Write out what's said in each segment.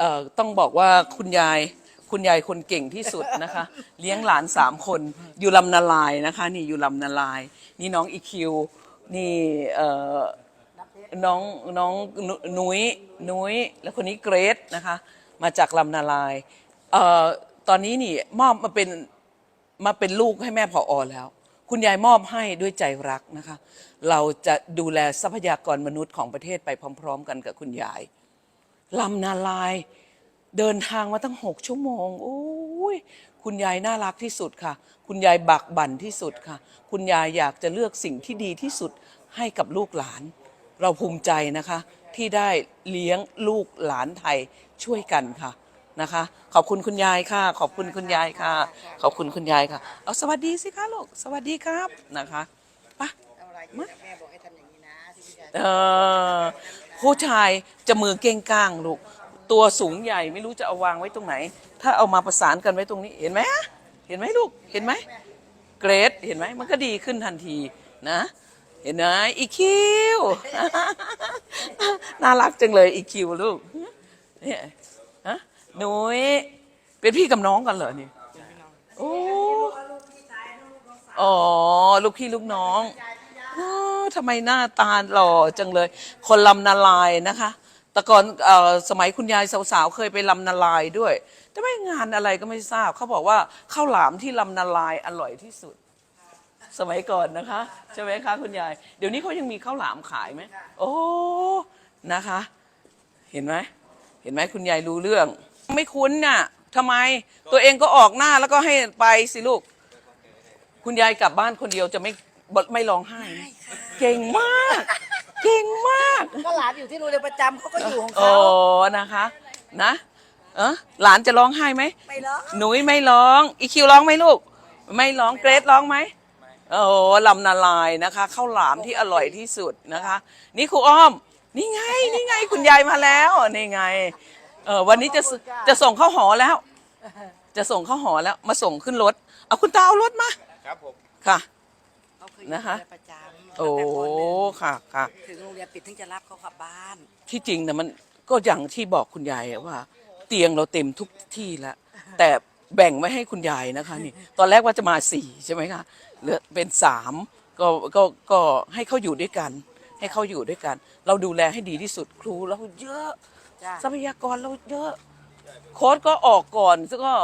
เอ่อต้องบอกว่าคุณยายคุณยายคนเก่งที่สุดนะคะ เลี้ยงหลานสามคนอยู่ลำนาลายนะคะ นี่อยู่ลำนาลาย นี่น้องอีคิวนี่เอ่อน้องน้องนุนุ้ยนุ้ยแล้วคนนี้เกรซนะคะ มาจากลำนาลายเอ่อตอนนี้นี่มอบมาเป็นมาเป็นลูกให้แม่พออแล้ว คุณยายมอบให้ด้วยใจรักนะคะ เราจะดูแลทรัพยากรมนุษย์ของประเทศไปพร้อม ๆ กันกับคุณยาย ลำนาลาย เดินทางมาตั้งหกชั่วโมงโอ้ยคุณยายน่ารักที่สุดค่ะ คุณยายบักบั่นที่สุดค่ะ คุณยายอยากจะเลือกสิ่งที่ดีที่สุดให้กับลูกหลาน เราภูมิใจนะคะ ที่ได้เลี้ยงลูกหลานไทยช่วยกันค่ะนะคะ ขอบคุณคุณยายค่ะ ขอบคุณคุณยายค่ะ ขอบคุณคุณยายค่ะ เอาสวัสดีสิคะลูกสวัสดีครับนะคะไปะเอาอะไรกินอะแม่บอกให้ทำอย่างนี้นะที่พี่ยาย เออ ผู้ชายจะมือเก้งก้างลูก ตัวสูงใหญ่ไม่รู้จะเอาวางไว้ตรงไหน ถ้าเอามาประสานกันไว้ตรงนี้เห็นไหมเห็นไหมลูกเห็นไหมเกรดเห็นไหมมันก็ดีขึ้นทันทีนะ เห็นไหมอีคิวน่ารักจังเลยอีคิวลูกเนี่ยฮะหนุยเป็นพี่กับน้องกันเหรอนี่โอ้อ๋อลูกพี่ลูกน้องอ ทำไมหน้าตาหล่อจังเลย คนลำนาลายนะคะ แต่ก่อนเออสมัยคุณยายสาวๆเคยไปลำนาลายด้วย แต่ไม่งานอะไรก็ไม่ทราบ เขาบอกว่าข้าวหลามที่ลำนาลายอร่อยที่สุด สมัยก่อนนะคะ ใช่ไหมคะคุณยาย เดี๋ยวนี้เขายังมีข้าวหลามขายไหมโอ้นะคะ เห็นไหมเห็นไหมคุณยายรู้เรื่อง ไม่คุ้นน่ะทำไมตัวเองก็ออกหน้าแล้วก็ให้ไปสิลูก คุณยายกลับบ้านคนเดียวจะไม่ไม่ร้องไห้นะ เก่งมาก เก่งมาก ก็หลานอยู่ที่โรงเรียนประจำเขาก็อยู่ของโอ้เขานะคะ นะ เออหลานจะร้องไห้ไหมไม่เหรอหนุยไม่ร้อง อีคิวร้องไหมลูก ไม่ร้องเกรดร้องไหมโอ้ลำนาลายนะคะข้าวหลามที่อร่อยที่สุดนะคะ นี่ครูอ้อม นี่ไงนี่ไงคุณยายมาแล้วนี่ไงเออวันนี้จะสจะส่งข้าวหอแล้ว จะส่งข้าวหอแล้วมาส่งขึ้นรถเอาคุณตาเอารถมาครับผม ค่ะ เขาเคยอยู่นะคะ โรงเรียนประจำ โอ้ตั้งแต่ปหนึ่งค่ะค่ะ ถึงโรงเรียนปิดถึงจะรับเขากลับบ้าน ที่จริงนะมันก็อย่างที่บอกคุณยายอะว่า เตียงเราเต็มทุกที่แล้วแต่แบ่งไว้ให้คุณยายนะคะ นี่ ตอนแรกว่าจะมาสี่ใช่ไหมคะเหลือเป็นสามก็ก็ก็ให้เขาอยู่ด้วยกัน ให้เขาอยู่ด้วยกัน เราดูแลให้ดีที่สุดครูเราเยอะ จ้าทรัพยากรเราเยอะ โค้ดก็ออกก่อนซึ่งก็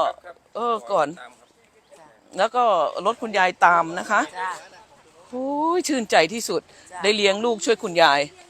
เออก่อนตามครับแล้วก็รถคุณยายตามนะคะ จ้า โอ้ยชื่นใจที่สุดจ้ะได้เลี้ยงลูกช่วยคุณยายจ